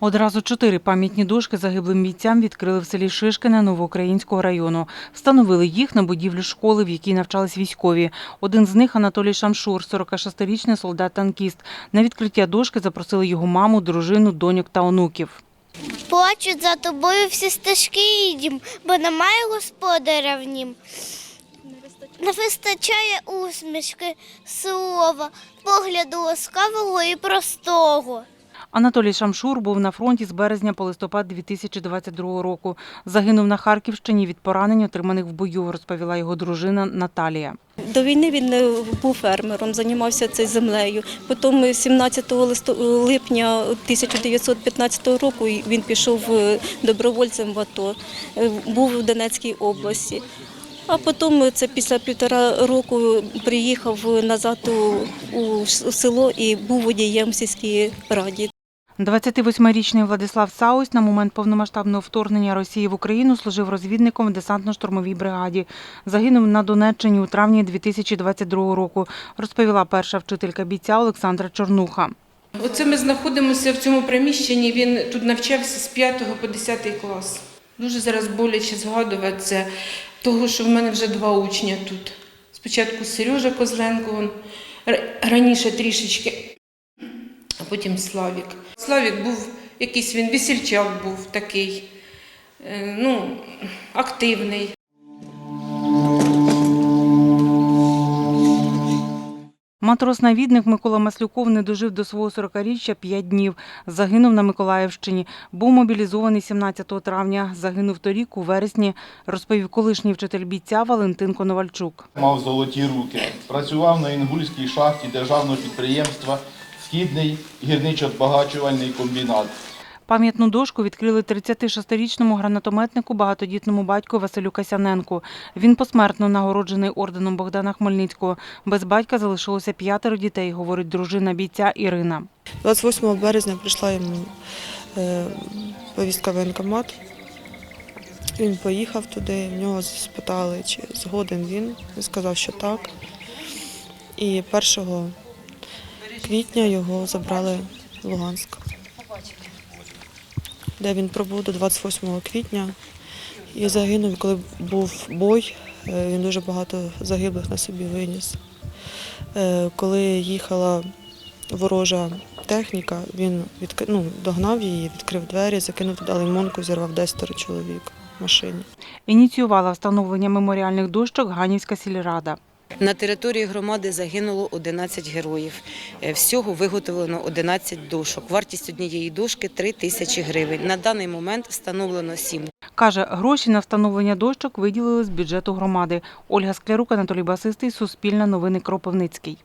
Одразу чотири пам'ятні дошки загиблим бійцям відкрили в селі Шишкине Новоукраїнського району. Встановили їх на будівлю школи, в якій навчались військові. Один з них Анатолій Шамшур, 46-річний солдат-танкіст. На відкриття дошки запросили його маму, дружину, доньок та онуків. Плачуть за тобою всі стежки і дім, бо немає господаря в нім. Не вистачає усмішки, слова, погляду ласкавого і простого. Анатолій Шамшур був на фронті з березня по листопад 2022 року. Загинув на Харківщині від поранень, отриманих в бою, розповіла його дружина Наталія. До війни він е, був фермером, займався цією землею. Потім 17 листо- липня 1915 року він пішов е, добровольцем в АТО, е, був у Донецькій області. А потім це після півтора року приїхав назад у, у село і був водієм в сільській раді. 28-річний Владислав Саус на момент повномасштабного вторгнення Росії в Україну служив розвідником в десантно-штурмовій бригаді. Загинув на Донеччині у травні 2022 року, розповіла перша вчителька бійця Олександра Чорнуха. Оце ми знаходимося в цьому приміщенні. Він тут навчався з 5 по 10 клас. Дуже зараз боляче згадувати це, того, що в мене вже два учня тут. Спочатку Сережа Козленко, він раніше трішечки, потім Славік. Славік був якийсь він весільчак був такий, е, ну, активний. Матрос-навідник Микола Маслюков не дожив до свого 40-річчя 5 днів. Загинув на Миколаївщині. Був мобілізований 17 травня. Загинув торік у вересні, розповів колишній вчитель бійця Валентин Коновальчук. Мав золоті руки. Працював на Інгульській шахті державного підприємства Східний гірничо-збагачувальний комбінат. Пам'ятну дошку відкрили 36-річному гранатометнику, багатодітному батьку Василю Касяненку. Він посмертно нагороджений орденом Богдана Хмельницького. Без батька залишилося п'ятеро дітей, говорить дружина бійця Ірина. 28 березня прийшла йому е, повістка в воєнкомат. Він поїхав туди, в нього спитали, чи згоден він. Він сказав, що так. І 1 квітня його забрали в Луганськ, де він пробув до 28 квітня і загинув, коли був бой. е, Він дуже багато загиблих на собі виніс. Е, Коли їхала ворожа техніка, він відк... ну, догнав її, відкрив двері, закинув туди лимонку, зірвав 10 чоловік в машині. Ініціювала встановлення меморіальних дощок Ганівська сільрада. На території громади загинуло 11 героїв. Е, Всього виготовлено 11 дошок. Вартість однієї дошки 3 тисячі гривень. На даний момент встановлено 7. Каже, гроші на встановлення дощок виділили з бюджету громади. Ольга Склярук, Анатолій Басистий, Суспільне новини Кропивницький.